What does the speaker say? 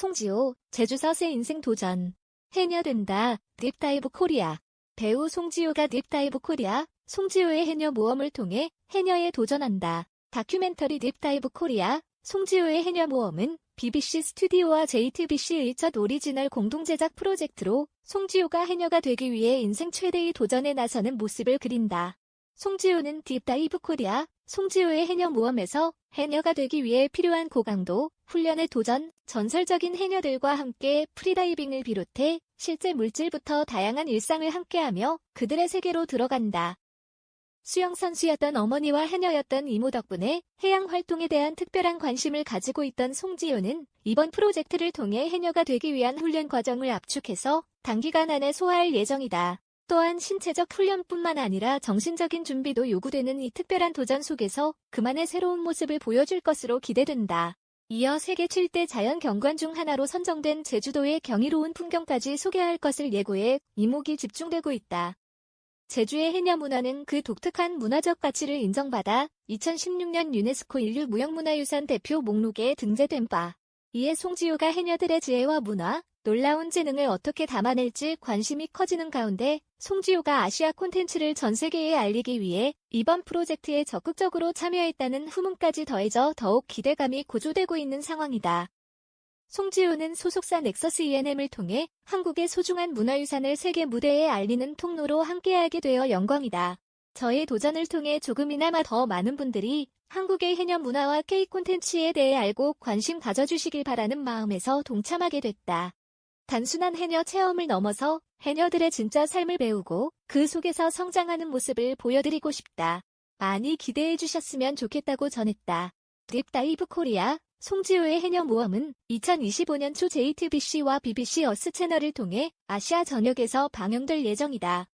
송지호, 제주서세 인생 도전. 해녀 된다, 딥다이브 코리아. 배우 송지효가 딥다이브 코리아, 송지효의 해녀 모험을 통해 해녀에 도전한다. 다큐멘터리 딥다이브 코리아, 송지효의 해녀 모험은 BBC 스튜디오와 JTBC의 첫 오리지널 공동 제작 프로젝트로 송지효가 해녀가 되기 위해 인생 최대의 도전에 나서는 모습을 그린다. 송지효는 딥다이브 코리아, 송지효의 해녀 모험에서 해녀가 되기 위해 필요한 고강도, 훈련에 도전, 전설적인 해녀들과 함께 프리다이빙을 비롯해 실제 물질부터 다양한 일상을 함께하며 그들의 세계로 들어간다. 수영 선수였던 어머니와 해녀였던 이모 덕분에 해양 활동에 대한 특별한 관심을 가지고 있던 송지효는 이번 프로젝트를 통해 해녀가 되기 위한 훈련 과정을 압축해서 단기간 안에 소화할 예정이다. 또한 신체적 훈련뿐만 아니라 정신적인 준비도 요구되는 이 특별한 도전 속에서 그만의 새로운 모습을 보여줄 것으로 기대된다. 이어 세계 7대 자연 경관 중 하나로 선정된 제주도의 경이로운 풍경까지 소개할 것을 예고해 이목이 집중되고 있다. 제주의 해녀 문화는 그 독특한 문화적 가치를 인정받아 2016년 유네스코 인류 무형문화유산 대표 목록에 등재된 바. 이에 송지효가 해녀들의 지혜와 문화, 놀라운 재능을 어떻게 담아낼지 관심이 커지는 가운데 송지효가 아시아 콘텐츠를 전 세계에 알리기 위해 이번 프로젝트에 적극적으로 참여했다는 후문까지 더해져 더욱 기대감이 고조되고 있는 상황이다. 송지효는 소속사 넥서스 E&M을 통해 한국의 소중한 문화유산을 세계 무대에 알리는 통로로 함께하게 되어 영광이다. 저의 도전을 통해 조금이나마 더 많은 분들이 한국의 해녀 문화와 K 콘텐츠에 대해 알고 관심 가져주시길 바라는 마음에서 동참하게 됐다. 단순한 해녀 체험을 넘어서 해녀들의 진짜 삶을 배우고 그 속에서 성장하는 모습을 보여드리고 싶다. 많이 기대해 주셨으면 좋겠다고 전했다. 딥다이브 코리아 송지효의 해녀 모험은 2025년 초 JTBC와 BBC 어스 채널을 통해 아시아 전역에서 방영될 예정이다.